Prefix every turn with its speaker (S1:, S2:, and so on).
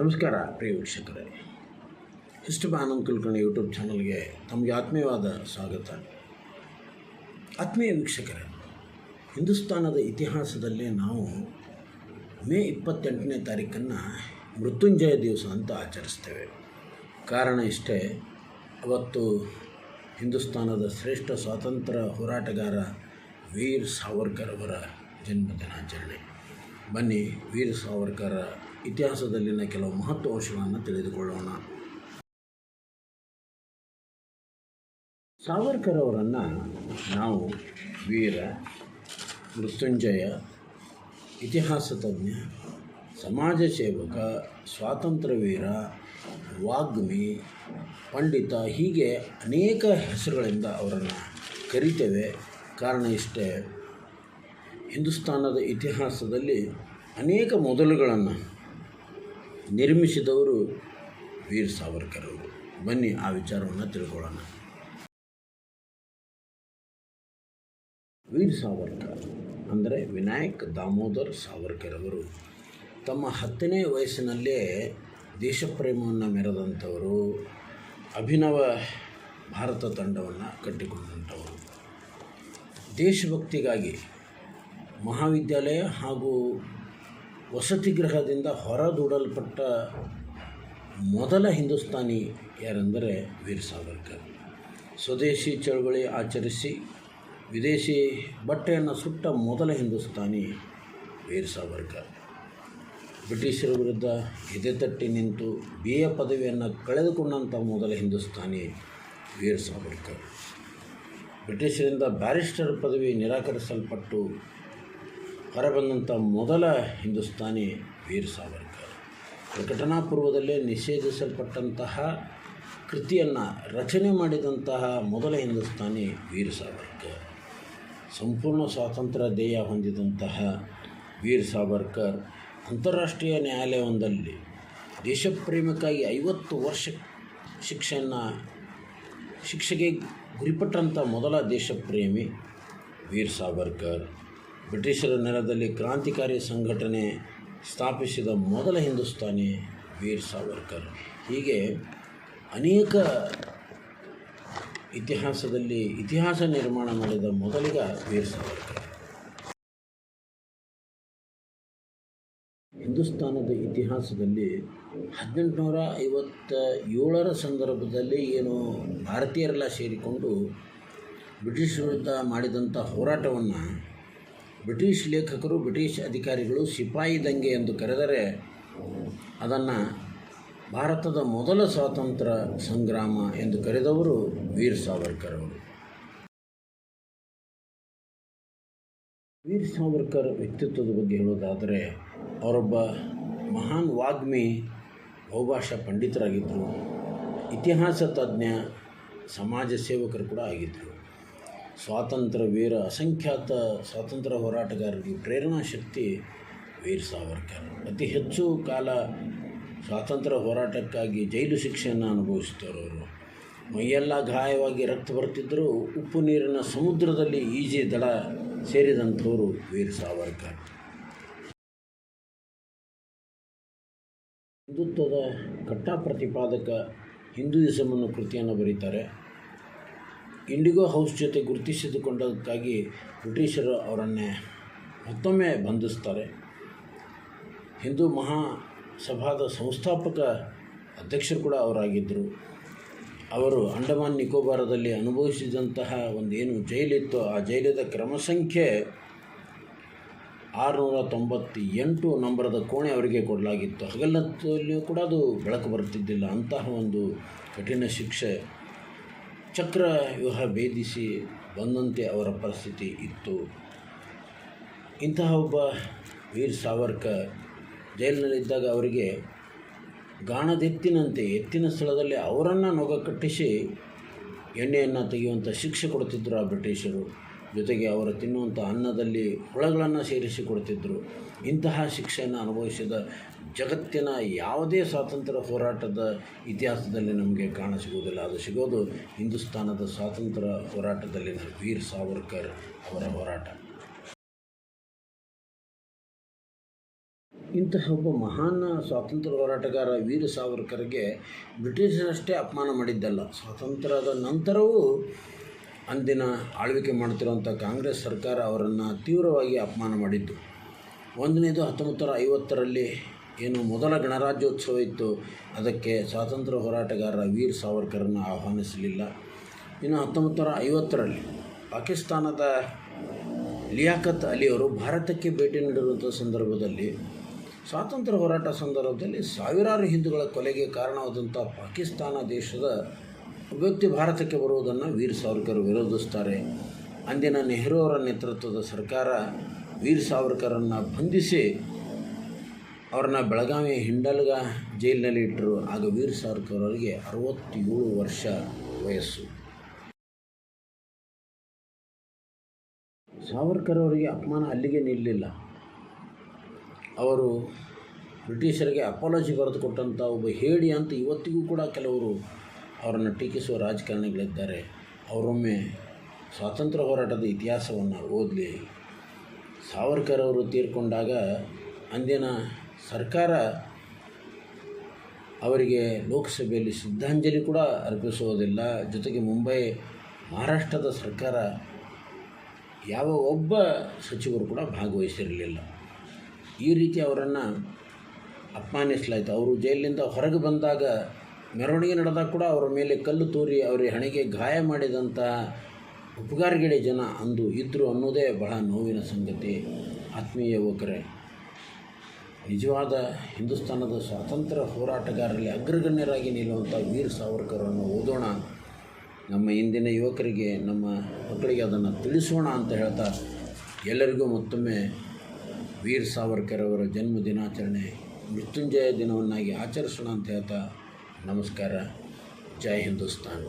S1: ನಮಸ್ಕಾರ, ಪ್ರಿಯ ವೀಕ್ಷಕರೇ. ಇಷ್ಟು ಆನಂದ್ ಕುಲಕರ್ಣಿ ಯೂಟ್ಯೂಬ್ ಚಾನಲ್ಗೆ ತಮಗೆ ಆತ್ಮೀಯವಾದ ಸ್ವಾಗತ. ಆತ್ಮೀಯ ವೀಕ್ಷಕರೇ, ಹಿಂದೂಸ್ತಾನದ ಇತಿಹಾಸದಲ್ಲಿ ನಾವು ಮೇ ಇಪ್ಪತ್ತೆಂಟನೇ ತಾರೀಕನ್ನು ಮೃತ್ಯುಂಜಯ ದಿವಸ ಅಂತ ಆಚರಿಸ್ತೇವೆ. ಕಾರಣ ಇಷ್ಟೇ, ಅವತ್ತು ಹಿಂದೂಸ್ತಾನದ ಶ್ರೇಷ್ಠ ಸ್ವಾತಂತ್ರ್ಯ ಹೋರಾಟಗಾರ ವೀರ್ ಸಾವರ್ಕರ್ ಅವರ ಜನ್ಮ ದಿನಾಚರಣೆ ಬನ್ನಿ ವೀರ್ ಸಾವರ್ಕರ ಇತಿಹಾಸದಲ್ಲಿನ ಕೆಲವು ಮಹತ್ವ ಅಂಶಗಳನ್ನು ತಿಳಿದುಕೊಳ್ಳೋಣ. ಸಾವರ್ಕರ್ ಅವರನ್ನು ನಾವು ವೀರ, ಮೃತ್ಯುಂಜಯ, ಇತಿಹಾಸ ತಜ್ಞ, ಸಮಾಜ ಸೇವಕ, ಸ್ವಾತಂತ್ರ್ಯ ವೀರ, ವಾಗ್ಮಿ, ಪಂಡಿತ ಹೀಗೆ ಅನೇಕ ಹೆಸರುಗಳಿಂದ ಅವರನ್ನು ಕರಿತೇವೆ. ಕಾರಣ ಇಷ್ಟೇ, ಹಿಂದೂಸ್ತಾನದ ಇತಿಹಾಸದಲ್ಲಿ ಅನೇಕ ಮೊದಲುಗಳನ್ನು ನಿರ್ಮಿಸಿದವರು ವೀರ್ ಸಾವರ್ಕರ್ ಅವರು. ಬನ್ನಿ ಆ ವಿಚಾರವನ್ನು ತಿಳ್ಕೊಳ್ಳೋಣ. ವೀರ್ ಸಾವರ್ಕರ್ ಅಂದರೆ ವಿನಾಯಕ್ ದಾಮೋದರ್ ಸಾವರ್ಕರ್ ಅವರು. ತಮ್ಮ ಹತ್ತನೇ ವಯಸ್ಸಿನಲ್ಲೇ ದೇಶಪ್ರೇಮವನ್ನು ಮೆರೆದಂಥವರು, ಅಭಿನವ ಭಾರತ ತಂಡವನ್ನು ಕಟ್ಟಿಕೊಂಡಂಥವರು. ದೇಶಭಕ್ತಿಗಾಗಿ ಮಹಾವಿದ್ಯಾಲಯ ಹಾಗೂ ವಸತಿ ಗೃಹದಿಂದ ಹೊರದೂಡಲ್ಪಟ್ಟ ಮೊದಲ ಹಿಂದೂಸ್ತಾನಿ ಯಾರೆಂದರೆ ವೀರ್ ಸಾವರ್ಕರ್. ಸ್ವದೇಶಿ ಚಳವಳಿ ಆಚರಿಸಿ ವಿದೇಶಿ ಬಟ್ಟೆಯನ್ನು ಸುಟ್ಟ ಮೊದಲ ಹಿಂದೂಸ್ತಾನಿ ವೀರ್ ಸಾವರ್ಕರ್. ಬ್ರಿಟಿಷರ ವಿರುದ್ಧ ಎದೆತಟ್ಟಿ ನಿಂತು ಬಿ ಎ ಪದವಿಯನ್ನು ಕಳೆದುಕೊಂಡಂಥ ಮೊದಲ ಹಿಂದೂಸ್ತಾನಿ ವೀರ್ ಸಾವರ್ಕರ್. ಬ್ರಿಟಿಷರಿಂದ ಬ್ಯಾರಿಸ್ಟರ್ ಪದವಿ ನಿರಾಕರಿಸಲ್ಪಟ್ಟು ಹೊರಬಂದಂಥ ಮೊದಲ ಹಿಂದೂಸ್ತಾನಿ ವೀರ್ ಸಾವರ್ಕರ್. ಪ್ರಕಟಣಾ ಪೂರ್ವದಲ್ಲೇ ನಿಷೇಧಿಸಲ್ಪಟ್ಟಂತಹ ಕೃತಿಯನ್ನು ರಚನೆ ಮಾಡಿದಂತಹ ಮೊದಲ ಹಿಂದೂಸ್ತಾನಿ ವೀರ್ ಸಾವರ್ಕರ್. ಸಂಪೂರ್ಣ ಸ್ವಾತಂತ್ರ್ಯ ಧ್ಯೇಯ ಹೊಂದಿದಂತಹ ವೀರ್ ಸಾವರ್ಕರ್ ಅಂತಾರಾಷ್ಟ್ರೀಯ ನ್ಯಾಯಾಲಯವೊಂದಲ್ಲಿ ದೇಶಪ್ರೇಮಕ್ಕಾಗಿ ಐವತ್ತು ವರ್ಷ ಶಿಕ್ಷೆಯನ್ನು ಶಿಕ್ಷೆಗೆ ಗುರಿಪಟ್ಟಂಥ ಮೊದಲ ದೇಶಪ್ರೇಮಿ ವೀರ್ ಸಾವರ್ಕರ್. ಬ್ರಿಟಿಷರ ನೆಲದಲ್ಲಿ ಕ್ರಾಂತಿಕಾರಿ ಸಂಘಟನೆ ಸ್ಥಾಪಿಸಿದ ಮೊದಲ ಹಿಂದೂಸ್ತಾನಿ ವೀರ್ ಸಾವರ್ಕರ್. ಹೀಗೆ ಅನೇಕ ಇತಿಹಾಸದಲ್ಲಿ ಇತಿಹಾಸ ನಿರ್ಮಾಣ ಮಾಡಿದ ಮೊದಲಿಗ ವೀರ್ ಸಾವರ್ಕರ್. ಹಿಂದೂಸ್ತಾನದ ಇತಿಹಾಸದಲ್ಲಿ ಹದಿನೆಂಟುನೂರ ಐವತ್ತ ಏಳರ ಸಂದರ್ಭದಲ್ಲಿ ಏನು ಭಾರತೀಯರೆಲ್ಲ ಸೇರಿಕೊಂಡು ಬ್ರಿಟಿಷ್ ವಿರುದ್ಧ ಮಾಡಿದಂಥ ಹೋರಾಟವನ್ನು ಬ್ರಿಟಿಷ್ ಲೇಖಕರು, ಬ್ರಿಟಿಷ್ ಅಧಿಕಾರಿಗಳು ಸಿಪಾಯಿ ದಂಗೆ ಎಂದು ಕರೆದರೆ ಅದನ್ನು ಭಾರತದ ಮೊದಲ ಸ್ವಾತಂತ್ರ್ಯ ಸಂಗ್ರಾಮ ಎಂದು ಕರೆದವರು ವೀರ್ ಸಾವರ್ಕರ್ ಅವರು. ವೀರ್ ಸಾವರ್ಕರ್ ವ್ಯಕ್ತಿತ್ವದ ಬಗ್ಗೆ ಹೇಳೋದಾದರೆ ಅವರೊಬ್ಬ ಮಹಾನ್ ವಾಗ್ಮಿ ಬಹುಭಾಷಾ ಪಂಡಿತರಾಗಿದ್ದರು. ಇತಿಹಾಸ ತಜ್ಞ, ಸಮಾಜ ಸೇವಕರು ಕೂಡ ಆಗಿದ್ದರು. ಸ್ವಾತಂತ್ರ್ಯ ವೀರ ಅಸಂಖ್ಯಾತ ಸ್ವಾತಂತ್ರ್ಯ ಹೋರಾಟಗಾರರಿಗೆ ಪ್ರೇರಣಾ ಶಕ್ತಿ ವೀರ್ ಸಾವರ್ಕರ್. ಅತಿ ಹೆಚ್ಚು ಕಾಲ ಸ್ವಾತಂತ್ರ್ಯ ಹೋರಾಟಕ್ಕಾಗಿ ಜೈಲು ಶಿಕ್ಷೆಯನ್ನು ಅನುಭವಿಸಿದವರು ಮೈಯೆಲ್ಲ ಗಾಯವಾಗಿ ರಕ್ತ ಬರ್ತಿದ್ದರೂ ಉಪ್ಪು ನೀರಿನ ಸಮುದ್ರದಲ್ಲಿ ಈಜಿ ದಡ ಸೇರಿದಂಥವರು ವೀರ್ ಸಾವರ್ಕರ್. ಹಿಂದುತ್ವದ ಕಟ್ಟಾ ಪ್ರತಿಪಾದಕ ಹಿಂದೂಯಿಸಮನ್ನು ಕೃತಿಯನ್ನು ಬರೀತಾರೆ. ಇಂಡಿಗೋ ಹೌಸ್ ಜೊತೆ ಗುರುತಿಸಿದುಕೊಂಡದಕ್ಕಾಗಿ ಬ್ರಿಟಿಷರು ಅವರನ್ನೇ ಮತ್ತೊಮ್ಮೆ ಬಂಧಿಸ್ತಾರೆ. ಹಿಂದೂ ಮಹಾಸಭಾದ ಸಂಸ್ಥಾಪಕ ಅಧ್ಯಕ್ಷರು ಕೂಡ ಅವರಾಗಿದ್ದರು. ಅವರು ಅಂಡಮಾನ್ ನಿಕೋಬಾರದಲ್ಲಿ ಅನುಭವಿಸಿದಂತಹ ಒಂದೇನು ಜೈಲಿತ್ತು, ಆ ಜೈಲಿದ ಕ್ರಮ ಸಂಖ್ಯೆ ಆರುನೂರ ತೊಂಬತ್ತೆಂಟು ನಂಬರದ ಕೋಣೆ ಅವರಿಗೆ ಕೊಡಲಾಗಿತ್ತು. ಹಗಲತ್ತಲ್ಲಿಯೂ ಕೂಡ ಅದು ಬೆಳಕು ಬರುತ್ತಿದ್ದಿಲ್ಲ. ಅಂತಹ ಒಂದು ಕಠಿಣ ಶಿಕ್ಷೆ ಚಕ್ರ ವ್ಯೂಹ ಭೇದಿಸಿ ಬಂದಂತೆ ಅವರ ಪರಿಸ್ಥಿತಿ ಇತ್ತು. ಇಂತಹ ಒಬ್ಬ ವೀರ್ ಸಾವರ್ಕರ್ ಜೈಲಿನಲ್ಲಿದ್ದಾಗ ಅವರಿಗೆ ಗಾಣದೆತ್ತಿನಂತೆ ಎತ್ತಿನ ಸ್ಥಳದಲ್ಲಿ ಅವರನ್ನು ನೊಗ ಕಟ್ಟಿಸಿ ಎಣ್ಣೆಯನ್ನು ತೆಗೆಯುವಂಥ ಶಿಕ್ಷೆ ಕೊಡ್ತಿದ್ದರು ಆ ಬ್ರಿಟಿಷರು. ಜೊತೆಗೆ ಅವರು ತಿನ್ನುವಂಥ ಅನ್ನದಲ್ಲಿ ಹುಳಗಳನ್ನು ಸೇರಿಸಿ ಕೊಡ್ತಿದ್ದರು ಇಂತಹ ಶಿಕ್ಷೆಯನ್ನು ಅನುಭವಿಸಿದ ಜಗತ್ತಿನ ಯಾವುದೇ ಸ್ವಾತಂತ್ರ್ಯ ಹೋರಾಟದ ಇತಿಹಾಸದಲ್ಲಿ ನಮಗೆ ಕಾಣ ಸಿಗುವುದಿಲ್ಲ. ಅದು ಸಿಗೋದು ಹಿಂದೂಸ್ತಾನದ ಸ್ವಾತಂತ್ರ್ಯ ಹೋರಾಟದಲ್ಲಿನ ವೀರ್ ಸಾವರ್ಕರ್ ಅವರ ಹೋರಾಟ. ಇಂತಹ ಒಬ್ಬ ಮಹಾನ್ ಸ್ವಾತಂತ್ರ್ಯ ಹೋರಾಟಗಾರ ವೀರ ಸಾವರ್ಕರ್ಗೆ ಬ್ರಿಟಿಷರಷ್ಟೇ ಅಪಮಾನ ಮಾಡಿದ್ದಲ್ಲ. ಸ್ವಾತಂತ್ರ್ಯದ ನಂತರವೂ ಅಂದಿನ ಆಳ್ವಿಕೆ ಮಾಡ್ತಿರುವಂಥ ಕಾಂಗ್ರೆಸ್ ಸರ್ಕಾರ ಅವರನ್ನು ತೀವ್ರವಾಗಿ ಅಪಮಾನ ಮಾಡಿದ್ದು. ಒಂದನೇದು ಹತ್ತೊಂಬತ್ತು ನೂರ ಐವತ್ತರಲ್ಲಿ ಏನು ಮೊದಲ ಗಣರಾಜ್ಯೋತ್ಸವ ಇತ್ತು, ಅದಕ್ಕೆ ಸ್ವಾತಂತ್ರ್ಯ ಹೋರಾಟಗಾರ ವೀರ್ ಸಾವರ್ಕರನ್ನು ಆಹ್ವಾನಿಸಲಿಲ್ಲ. ಇನ್ನು ಹತ್ತೊಂಬತ್ತು ನೂರ ಐವತ್ತರಲ್ಲಿ ಪಾಕಿಸ್ತಾನದ ಲಿಯಾಕತ್ ಅಲಿಯವರು ಭಾರತಕ್ಕೆ ಭೇಟಿ ನೀಡಿರುವಂಥ ಸಂದರ್ಭದಲ್ಲಿ, ಸ್ವಾತಂತ್ರ್ಯ ಹೋರಾಟ ಸಂದರ್ಭದಲ್ಲಿ ಸಾವಿರಾರು ಹಿಂದೂಗಳ ಕೊಲೆಗೆ ಕಾರಣವಾದಂಥ ಪಾಕಿಸ್ತಾನ ದೇಶದ ವ್ಯಕ್ತಿ ಭಾರತಕ್ಕೆ ಬರುವುದನ್ನು ವೀರ್ ಸಾವರ್ಕರ್ ವಿರೋಧಿಸ್ತಾರೆ. ಅಂದಿನ ನೆಹರು ಅವರ ನೇತೃತ್ವದ ಸರ್ಕಾರ ವೀರ್ ಸಾವರ್ಕರನ್ನು ಬಂಧಿಸಿ ಅವ್ರನ್ನ ಬೆಳಗಾವಿ ಹಿಂಡಲ್ಗ ಜೈಲಿನಲ್ಲಿ ಇಟ್ಟರು ಆಗ ವೀರ್ ಸಾವರ್ಕರ್ ಅವರಿಗೆ ಅರವತ್ತೇಳು ವರ್ಷ ವಯಸ್ಸು. ಸಾವರ್ಕರ್ ಅವರಿಗೆ ಅಪಮಾನ ಅಲ್ಲಿಗೆ ನಿಲ್ಲಲಿಲ್ಲ ಅವರು ಬ್ರಿಟಿಷರಿಗೆ ಅಪಾಲಜಿ ಬರೆದು ಕೊಟ್ಟಂಥ ಒಬ್ಬ ಹೇಡಿ ಅಂತ ಇವತ್ತಿಗೂ ಕೂಡ ಕೆಲವರು ಅವರನ್ನು ಟೀಕಿಸುವ ರಾಜಕಾರಣಿಗಳಿದ್ದಾರೆ. ಅವರೊಮ್ಮೆ ಸ್ವಾತಂತ್ರ್ಯ ಹೋರಾಟದ ಇತಿಹಾಸವನ್ನು ಓದಲಿ. ಸಾವರ್ಕರ್ ಅವರು ತೀರ್ಕೊಂಡಾಗ ಅಂದಿನ ಸರ್ಕಾರ ಅವರಿಗೆ ಲೋಕಸಭೆಯಲ್ಲಿ ಶ್ರದ್ಧಾಂಜಲಿ ಕೂಡ ಅರ್ಪಿಸುವುದಿಲ್ಲ. ಜೊತೆಗೆ ಮುಂಬೈ, ಮಹಾರಾಷ್ಟ್ರದ ಸರ್ಕಾರ ಯಾವ ಒಬ್ಬ ಸಚಿವರು ಕೂಡ ಭಾಗವಹಿಸಿರಲಿಲ್ಲ. ಈ ರೀತಿ ಅವರನ್ನು ಅಪಮಾನಿಸಲಾಯಿತು. ಅವರು ಜೈಲಿನಿಂದ ಹೊರಗೆ ಬಂದಾಗ, ಮೆರವಣಿಗೆ ನಡೆದಾಗ ಕೂಡ ಅವರ ಮೇಲೆ ಕಲ್ಲು ತೂರಿ, ಅವರ ಹಣೆಗೆ ಗಾಯ ಮಾಡಿದಂಥ ಉಪಕಾರಗಿಳಿ ಜನ ಅಂದು ಇದ್ದರು ಅನ್ನೋದೇ ಬಹಳ ನೋವಿನ ಸಂಗತಿ. ಆತ್ಮೀಯ ಯುವಕರೇ ನಿಜವಾದ ಹಿಂದೂಸ್ತಾನದ ಸ್ವಾತಂತ್ರ್ಯ ಹೋರಾಟಗಾರರಲ್ಲಿ ಅಗ್ರಗಣ್ಯರಾಗಿ ನಿಲ್ಲುವಂಥ ವೀರ್ ಸಾವರ್ಕರನ್ನು ಓದೋಣ, ನಮ್ಮ ಇಂದಿನ ಯುವಕರಿಗೆ, ನಮ್ಮ ಮಕ್ಕಳಿಗೆ ಅದನ್ನು ತಿಳಿಸೋಣ ಅಂತ ಹೇಳ್ತಾ ಎಲ್ಲರಿಗೂ ಮತ್ತೊಮ್ಮೆ ವೀರ್ ಸಾವರ್ಕರ್ ಅವರ ಜನ್ಮ ದಿನಾಚರಣೆ ಮೃತ್ಯುಂಜಯ ದಿನವನ್ನಾಗಿ ಆಚರಿಸೋಣ ಅಂತ ಹೇಳ್ತಾ ನಮಸ್ಕಾರ. ಜೈ ಹಿಂದೂಸ್ತಾನ್.